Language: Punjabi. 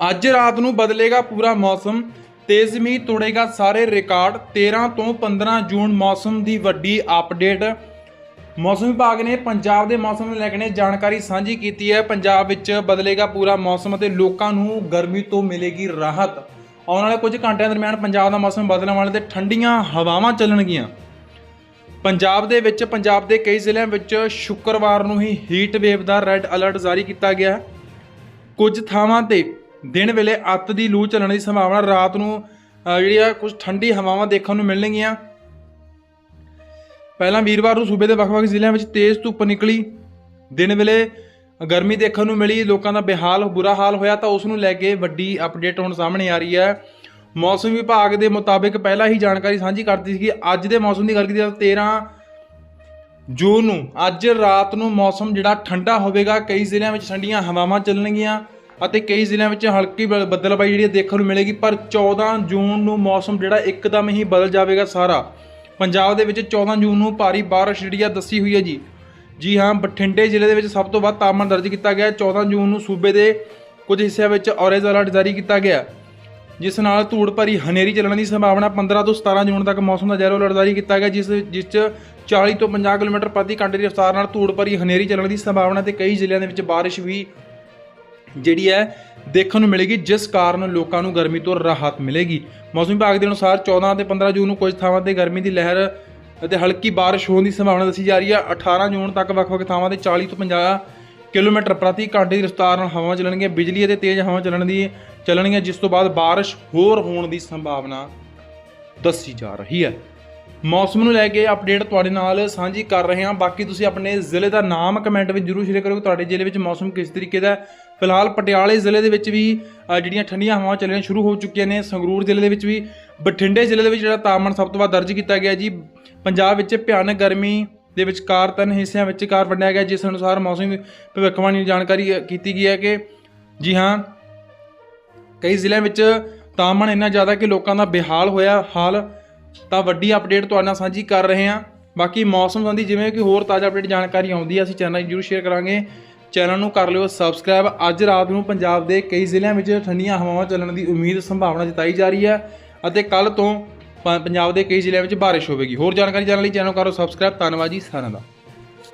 ਅੱਜ ਰਾਤ ਨੂੰ ਬਦਲੇਗਾ ਪੂਰਾ ਮੌਸਮ, ਤੇਜ਼ ਮੀਂਹ ਤੋੜੇਗਾ ਸਾਰੇ ਰਿਕਾਰਡ 13 ਤੋਂ 15 ਜੂਨ ਮੌਸਮ ਦੀ ਵੱਡੀ ਅਪਡੇਟ ਮੌਸਮ ਵਿਭਾਗ ਨੇ ਪੰਜਾਬ ਦੇ ਮੌਸਮ ਨੂੰ ਲੈ ਕੇ ਜਾਣਕਾਰੀ ਸਾਂਝੀ ਕੀਤੀ ਹੈ। ਪੰਜਾਬ ਵਿੱਚ ਬਦਲੇਗਾ ਪੂਰਾ ਮੌਸਮ ਅਤੇ ਲੋਕਾਂ ਨੂੰ ਗਰਮੀ ਤੋਂ ਮਿਲੇਗੀ ਰਾਹਤ। ਆਉਣ ਵਾਲੇ ਕੁਝ ਘੰਟਿਆਂ ਦਰਮਿਆਨ ਪੰਜਾਬ ਦਾ ਮੌਸਮ ਬਦਲਣ ਵਾਲਾ ਤੇ ਠੰਡੀਆਂ ਹਵਾਵਾਂ ਚੱਲਣਗੀਆਂ। ਪੰਜਾਬ ਦੇ ਵਿੱਚ, ਪੰਜਾਬ ਦੇ ਕਈ ਜ਼ਿਲ੍ਹਿਆਂ ਵਿੱਚ ਸ਼ੁੱਕਰਵਾਰ ਨੂੰ ਹੀ ਹੀਟ ਵੇਵ ਦਾ ਰੈੱਡ ਅਲਰਟ ਜਾਰੀ ਕੀਤਾ ਗਿਆ। ਹੈ ਕੁਝ ਥਾਵਾਂ ਤੇ ਦਿਨ ਵੇਲੇ ਅੱਤ ਦੀ ਲੂ ਚੱਲਣ ਦੀ ਸੰਭਾਵਨਾ ਰਾਤ ਨੂੰ ਜਿਹੜੀ ਆ ਕੁਝ ਠੰਡੀ ਹਵਾਵਾਂ ਦੇਖਣ ਨੂੰ ਮਿਲਣਗੀਆਂ। ਪਹਿਲਾਂ ਵੀਰਵਾਰ ਨੂੰ ਸੂਬੇ ਦੇ ਵੱਖ-ਵੱਖ ਜ਼ਿਲ੍ਹਿਆਂ ਵਿੱਚ ਤੇਜ਼ ਧੁੱਪ ਨਿਕਲੀ। ਦਿਨ ਵੇਲੇ ਗਰਮੀ ਦੇਖਣ ਨੂੰ ਮਿਲੀ, ਲੋਕਾਂ ਦਾ ਬੇਹਾਲ, ਬੁਰਾ ਹਾਲ ਹੋਇਆ ਤਾਂ ਉਸ ਨੂੰ ਲੈ ਕੇ ਵੱਡੀ ਅਪਡੇਟ ਹੁਣ ਸਾਹਮਣੇ ਆ ਰਹੀ ਹੈ। ਮੌਸਮ ਵਿਭਾਗ ਦੇ ਮੁਤਾਬਿਕ ਪਹਿਲਾਂ ਹੀ ਜਾਣਕਾਰੀ ਸਾਂਝੀ ਕਰਦੀ ਸੀ ਕਿ ਅੱਜ ਦੇ ਮੌਸਮ ਦੀ ਗੱਲ ਕੀਤੀ ਜਾਵੇ ਤਾਂ 13 ਜੂਨ ਨੂੰ, ਅੱਜ ਰਾਤ ਨੂੰ ਮੌਸਮ ਜਿਹੜਾ ਠੰਡਾ ਹੋਵੇਗਾ, ਕਈ ਜ਼ਿਲ੍ਹਿਆਂ ਵਿੱਚ ਠੰਡੀਆਂ ਹਵਾਵਾਂ ਚੱਲਣਗੀਆਂ। ਅਤੇ ਕਈ ਜ਼ਿਲ੍ਹਿਆਂ ਵਿੱਚ ਹਲਕੀ ਬ- ਬੱਦਲਬਾਈ ਜਿਹੜੀ ਹੈ ਦੇਖਣ ਨੂੰ ਮਿਲੇਗੀ, ਪਰ 14 ਜੂਨ ਨੂੰ ਮੌਸਮ ਜਿਹੜਾ ਇੱਕਦਮ ਹੀ ਬਦਲ ਜਾਵੇਗਾ ਸਾਰਾ। ਪੰਜਾਬ ਦੇ ਵਿੱਚ 14 ਜੂਨ ਨੂੰ ਭਾਰੀ ਬਾਰਿਸ਼ ਜਿਹੜੀ ਆ ਦੱਸੀ ਹੋਈ ਹੈ ਜੀ। ਜੀ ਹਾਂ, ਬਠਿੰਡੇ ਜ਼ਿਲ੍ਹੇ ਦੇ ਵਿੱਚ ਸਭ ਤੋਂ ਵੱਧ ਤਾਪਮਾਨ ਦਰਜ ਕੀਤਾ ਗਿਆ ਹੈ। 14 ਜੂਨ ਨੂੰ ਸੂਬੇ ਦੇ ਕੁਝ ਹਿੱਸਿਆਂ ਵਿੱਚ ਔਰੇਂਜ ਅਲਰਟ ਜਾਰੀ ਕੀਤਾ ਗਿਆ ਜਿਸ ਨਾਲ ਧੂੜ ਭਰੀ ਹਨੇਰੀ ਚੱਲਣ ਦੀ ਸੰਭਾਵਨਾ 15 ਤੋਂ 17 ਜੂਨ ਤੱਕ ਮੌਸਮ ਦਾ ਜ਼ੈਰੋ ਅਲਰਟ ਜਾਰੀ ਕੀਤਾ ਗਿਆ, ਜਿਸ ਜਿਸ 'ਚ 40 ਤੋਂ 50 ਕਿਲੋਮੀਟਰ ਪ੍ਰਤੀ ਘੰਟੇ ਦੀ ਰਫ਼ਤਾਰ ਨਾਲ ਧੂੜ ਭਰੀ ਹਨੇਰੀ ਚੱਲਣ ਦੀ ਸੰਭਾਵਨਾ ਤੇ ਕਈ ਜ਼ਿਲ੍ਹਿਆਂ ਦੇ ਵਿੱਚ ਬਾਰਿਸ਼ ਵੀ ਜਿਹੜੀ ਹੈ ਦੇਖਣ ਨੂੰ ਮਿਲੇਗੀ, ਜਿਸ ਕਾਰਨ ਲੋਕਾਂ ਨੂੰ ਗਰਮੀ ਤੋਂ ਰਾਹਤ ਮਿਲੇਗੀ। ਮੌਸਮ ਵਿਭਾਗ ਦੇ ਅਨੁਸਾਰ 14 ਤੇ 15 ਜੂਨ ਨੂੰ ਕੁਝ ਥਾਵਾਂ ਤੇ ਗਰਮੀ ਦੀ ਲਹਿਰ ਅਤੇ ਹਲਕੀ ਬਾਰਿਸ਼ ਹੋਣ ਦੀ ਸੰਭਾਵਨਾ ਦੱਸੀ ਜਾ ਰਹੀ ਹੈ। 18 ਜੂਨ ਤੱਕ ਵੱਖ-ਵੱਖ ਥਾਵਾਂ ਤੇ 40 ਤੋਂ 50 ਕਿਲੋਮੀਟਰ ਪ੍ਰਤੀ ਘੰਟੇ ਦੀ ਰਫ਼ਤਾਰ ਨਾਲ ਹਵਾਵਾਂ ਚੱਲਣਗੀਆਂ। ਬਿਜਲੀ ਅਤੇ ਤੇਜ਼ ਹਵਾਵਾਂ ਚੱਲਣ ਦੀ ਚੱਲਣਗੀਆਂ, ਜਿਸ ਤੋਂ ਬਾਅਦ ਬਾਰਿਸ਼ ਹੋਰ ਹੋਣ ਦੀ ਸੰਭਾਵਨਾ ਦੱਸੀ ਜਾ ਰਹੀ ਹੈ। ਮੌਸਮ ਨੂੰ ਲੈ ਕੇ ਅਪਡੇਟ ਤੁਹਾਡੇ ਨਾਲ ਸਾਂਝੀ ਕਰ ਰਹੇ ਹਾਂ। ਬਾਕੀ ਤੁਸੀਂ ਆਪਣੇ ਜ਼ਿਲ੍ਹੇ ਦਾ ਨਾਮ ਕਮੈਂਟ ਵਿੱਚ ਜਰੂਰ ਸ਼ੇਅਰ ਕਰੋ ਕਿ ਤੁਹਾਡੇ ਜ਼ਿਲ੍ਹੇ ਵਿੱਚ ਮੌਸਮ ਕਿਸ ਤਰੀਕੇ ਦਾ ਫਿਲਹਾਲ ਪਟਿਆਲੇ ਜ਼ਿਲ੍ਹੇ ਦੇ ਵਿੱਚ ਵੀ ਜਿਹੜੀਆਂ ਠੰਡੀਆਂ ਹਵਾਵਾਂ ਚੱਲਣੀਆਂ ਸ਼ੁਰੂ ਹੋ ਚੁੱਕੀਆਂ ਨੇ। ਸੰਗਰੂਰ ਜ਼ਿਲ੍ਹੇ ਦੇ ਵਿੱਚ ਵੀ, ਬਠਿੰਡੇ ਜ਼ਿਲ੍ਹੇ ਦੇ ਵਿੱਚ ਜਿਹੜਾ ਤਾਪਮਾਨ ਸਭ ਤੋਂ ਵੱਧ ਦਰਜ ਕੀਤਾ ਗਿਆ ਜੀ। ਪੰਜਾਬ ਵਿੱਚ ਭਿਆਨਕ ਗਰਮੀ ਦੇ ਵਿਚਕਾਰ ਤਿੰਨ ਹਿੱਸਿਆਂ ਵਿੱਚ ਕਾਰ ਵੰਡਿਆ ਗਿਆ, ਜਿਸ ਅਨੁਸਾਰ ਮੌਸਮ ਭਵਿੱਖਬਾਣੀ ਜਾਣਕਾਰੀ ਕੀਤੀ ਗਈ ਹੈ ਕਿ ਜੀ ਹਾਂ, ਕਈ ਜ਼ਿਲ੍ਹਿਆਂ ਵਿੱਚ ਤਾਪਮਾਨ ਇੰਨਾ ਜ਼ਿਆਦਾ ਕਿ ਲੋਕਾਂ ਦਾ ਬੇਹਾਲ ਹੋਇਆ ਹਾਲ। ਤਾਂ ਵੱਡੀ ਅਪਡੇਟ ਤੁਹਾਡੇ ਨਾਲ ਸਾਂਝੀ ਕਰ ਰਹੇ ਹਾਂ। ਬਾਕੀ ਮੌਸਮ ਸੰਬੰਧੀ ਜਿਵੇਂ ਕਿ ਹੋਰ ਤਾਜ਼ਾ ਅਪਡੇਟ ਜਾਣਕਾਰੀ ਆਉਂਦੀ ਹੈ, ਅਸੀਂ ਚੈਨਲ ਜਰੂਰ ਸ਼ੇਅਰ ਕਰਾਂਗੇ। ਚੈਨਲ ਨੂੰ ਕਰ ਲਿਓ ਸਬਸਕ੍ਰਾਈਬ ਅੱਜ ਰਾਤ ਨੂੰ ਪੰਜਾਬ ਦੇ ਕਈ ਜ਼ਿਲ੍ਹਿਆਂ ਵਿੱਚ ਠੰਡੀਆਂ ਹਵਾਵਾਂ ਚੱਲਣ ਦੀ ਉਮੀਦ ਸੰਭਾਵਨਾ ਜਤਾਈ ਜਾ ਰਹੀ ਹੈ ਅਤੇ ਕੱਲ ਤੋਂ ਪੰਜਾਬ ਦੇ ਕਈ ਜ਼ਿਲ੍ਹਿਆਂ ਵਿੱਚ ਬਾਰਿਸ਼ ਹੋਵੇਗੀ। ਹੋਰ ਜਾਣਕਾਰੀ ਜਾਣਨ ਲਈ ਚੈਨਲ ਕਰੋ ਸਬਸਕ੍ਰਾਈਬ ਧੰਨਵਾਦ ਜੀ, ਸਾਰਿਆਂ ਦਾ।